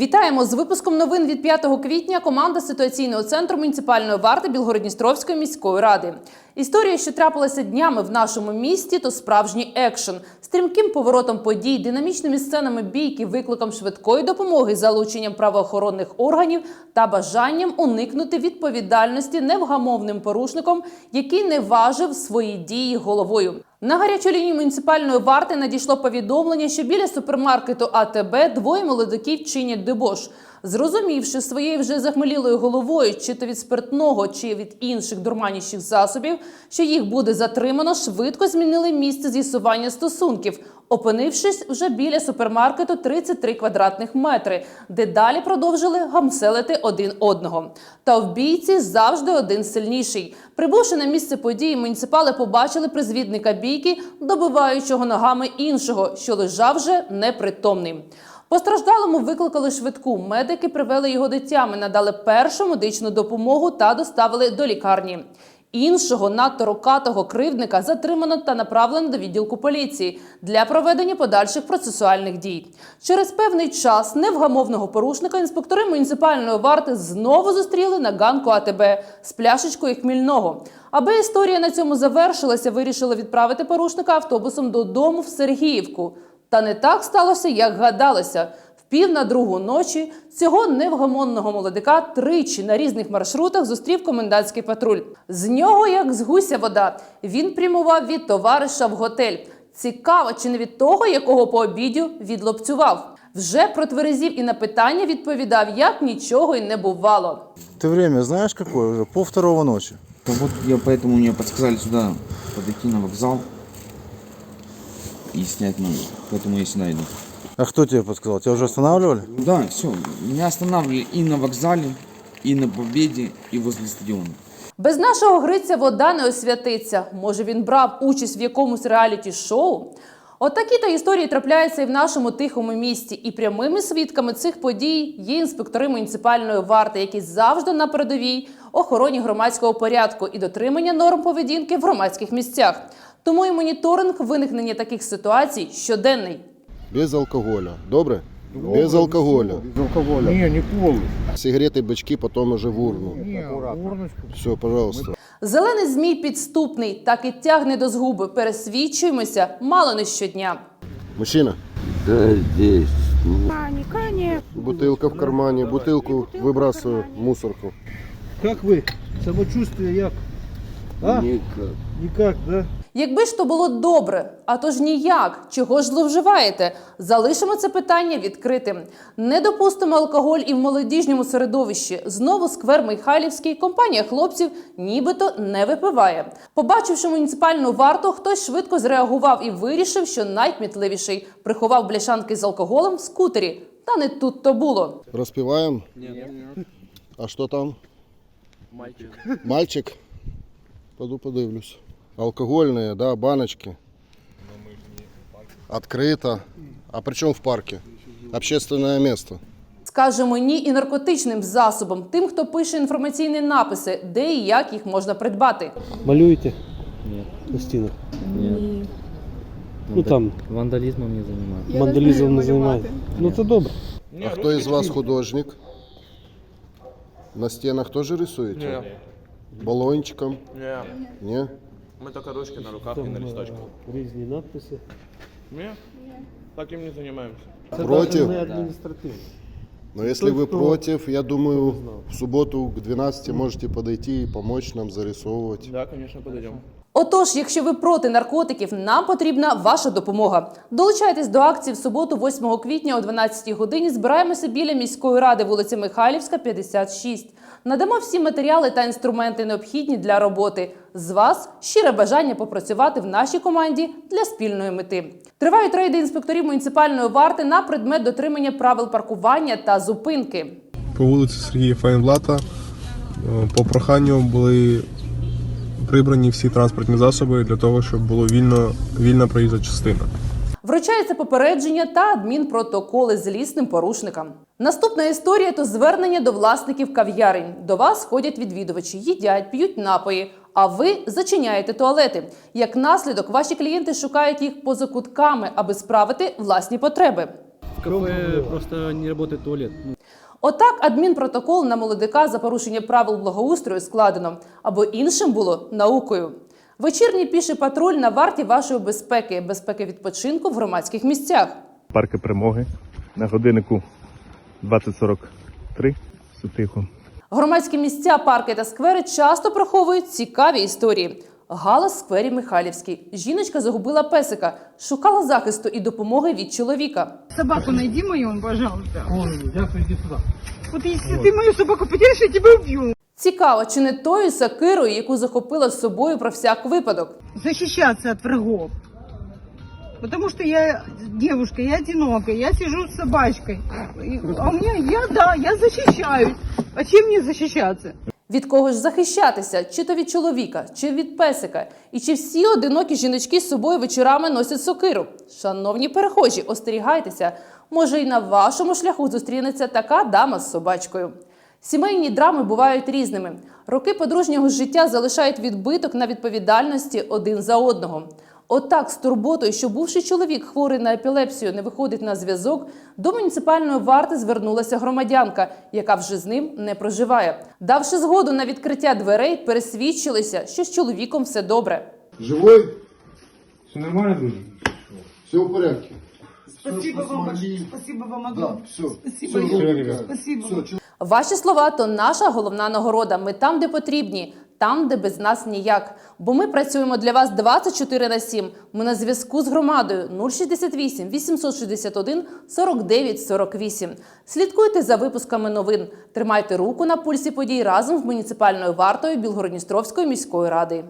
Вітаємо з випуском новин від 5 квітня. Команда ситуаційного центру муніципальної варти Білгородністровської міської ради. Історія, що трапилася днями в нашому місті, то справжній екшен. Стрімким поворотом подій, динамічними сценами бійки, викликом швидкої допомоги, залученням правоохоронних органів та бажанням уникнути відповідальності невгамовним порушником, який не важив свої дії головою. На гарячу лінію муніципальної варти надійшло повідомлення, що біля супермаркету АТБ двоє молодиків чинять дебош. Зрозумівши своєю вже захмелілою головою, чи то від спиртного, чи від інших дурманящих засобів, що їх буде затримано, швидко змінили місце з'ясування стосунків, опинившись вже біля супермаркету 33 квадратних метри, де далі продовжили гамселити один одного. Та в бійці завжди один сильніший. Прибувши на місце події, муніципали побачили призвідника бійки, добиваючого ногами іншого, що лежав вже непритомний. Постраждалому викликали швидку. Медики привели його до тями, надали першу медичну допомогу та доставили до лікарні. Іншого надто рокатого кривдника затримано та направлено до відділку поліції для проведення подальших процесуальних дій. Через певний час невгамовного порушника інспектори муніципальної варти знову зустріли на ганку АТБ з пляшечкою хмільного. Аби історія на цьому завершилася, вирішили відправити порушника автобусом додому в Сергіївку. Та не так сталося, як гадалося В пів на другу ночі цього невгомонного молодика тричі на різних маршрутах зустрів комендантський патруль. З нього, як з гуся вода, він прямував від товариша в готель. Цікаво, чи не від того, якого по обідю відлопцював. Вже протверезів і на питання відповідав, як нічого й не бувало. Ты время знаешь какое уже? Пол второго ночи. Да вот я поэтому мне подсказали сюда подойти на вокзал и снять номер. Поэтому я сюда иду. А кто тебе подсказал? Тебя уже останавливали? Да, все. Меня останавливали и на вокзале, и на Победе, и возле стадиона. Без нашого Гриця вода не освятиться. Може, він брав участь в якомусь реаліті-шоу? От такі то історії трапляються і в нашому тихому місті. І прямими свідками цих подій є інспектори муніципальної варти, які завжди на передовій охороні громадського порядку і дотримання норм поведінки в громадських місцях. Тому і моніторинг виникнення таких ситуацій щоденний. Без алкоголя. Добре? Без алкоголя. Не, не полный. Сигареты, бачки потом уже в урну. Не, урночку. Все, пожалуйста. Зелений змій підступний, так і тягне до згуби. Пересвідчуємося мало не щодня. Мужчина, Паника, нет. бутылка в кармане, бутылку выбрасываю в мусорку. Как вы? Самочувствие як? А? Никак. Никак, да? Якби ж то було добре, а то ж ніяк, чого ж зловживаєте? Залишимо це питання відкритим. Не допустимо алкоголь і в молодіжньому середовищі. Знову сквер Михайлівський, компанія хлопців нібито не випиває. Побачивши муніципальну варту, хтось швидко зреагував і вирішив, що найкмітливіший приховав бляшанки з алкоголем в скутері. Та не тут то було. Распиваем? А что там? Мальчик. Мальчик? Пойду подивлюсь. Алкогольные, да, баночки. Открыто. А при чем в парке? Общественное место. Скажемо ні і наркотичним засобам, тим, хто пише інформаційні написи, де і як їх можна придбати. Малюєте? На стінах. Ну там Вандалізмом не займаюся. вандалізм не займає. Ну це добре. А кто из вас художник? На стенах тоже рисуете? Нет. Баллончиком? Не, Не? мы только ручки на руках и на листочках. Різні надписи. Не, таким не занимаемся. Це Против? навіть не адміністративно. Но если вы кто- против, я думаю, знал. в субботу к 12 можете подойти и помочь нам зарисовывать. Да, конечно, подойдем. Отож, якщо ви проти наркотиків, нам потрібна ваша допомога. Долучайтесь до акції в суботу, 8 квітня о 12 годині. Збираємося біля міської ради вулиця Михайлівська, 56. Надамо всі матеріали та інструменти необхідні для роботи. З вас щире бажання попрацювати в нашій команді для спільної мети. Тривають рейди інспекторів муніципальної варти на предмет дотримання правил паркування та зупинки. по вулиці Сергія Файнблата. Е, По проханню були прибрані всі транспортні засоби для того, щоб було вільно, вільна проїзна частина. Вручається попередження та адмінпротоколи злісним порушникам. Наступна історія то звернення до власників кав'ярень. До вас ходять відвідувачі, їдять, п'ють напої. А ви зачиняєте туалети. Як наслідок, ваші клієнти шукають їх поза кутками, аби справити власні потреби. в кафе просто не работает туалет. Отак адмінпротокол на молодика за порушення правил благоустрою складено, або іншим було наукою. Вечірній піший патруль на варті вашої безпеки, безпеки відпочинку в громадських місцях. парки перемоги на годиннику 20.43. Все тихо. Громадські місця, парки та сквери часто приховують цікаві історії. Галас в сквері Михайлівський. Жіночка загубила песика, шукала захисту і допомоги від чоловіка. Собаку найди мою, пожалуйста. Ой, дякую, іди сюди. Вот если ты мою собаку потеряешь, я тебя убью. Цікаво, чи не тою сакирою, яку захопила з собою про всяк випадок. Защищаться от врагов. Потому что я девушка, я одинокая, я сижу с собачкой. А у меня, я, да, я защищаюсь. А чем мне защищаться? Від кого ж захищатися? Чи то від чоловіка, чи від песика? І чи всі одинокі жіночки з собою вечорами носять сокиру? Шановні перехожі, остерігайтеся. Може, і на вашому шляху зустрінеться така дама з собачкою. Сімейні драми бувають різними. Роки подружнього життя залишають відбиток на відповідальності один за одного. Отак, з турботою, що бувший чоловік, хворий на епілепсію, не виходить на зв'язок, до муніципальної варти звернулася громадянка, яка вже з ним не проживає. Давши згоду на відкриття дверей, пересвідчилися, що з чоловіком все добре. Живой? Все нормально, друже? Все в порядке. Спасибо вам. Спасибо вам огромное. все. Спасибо. Все. Спасибо. Ваші слова то наша головна нагорода. Ми там, де потрібні, там, де без нас ніяк. Бо ми працюємо для вас 24 на 7. Ми на зв'язку з громадою 068 861 49 48. Слідкуйте за випусками новин. Тримайте руку на пульсі подій разом з муніципальною вартою Білгородністровської міської ради.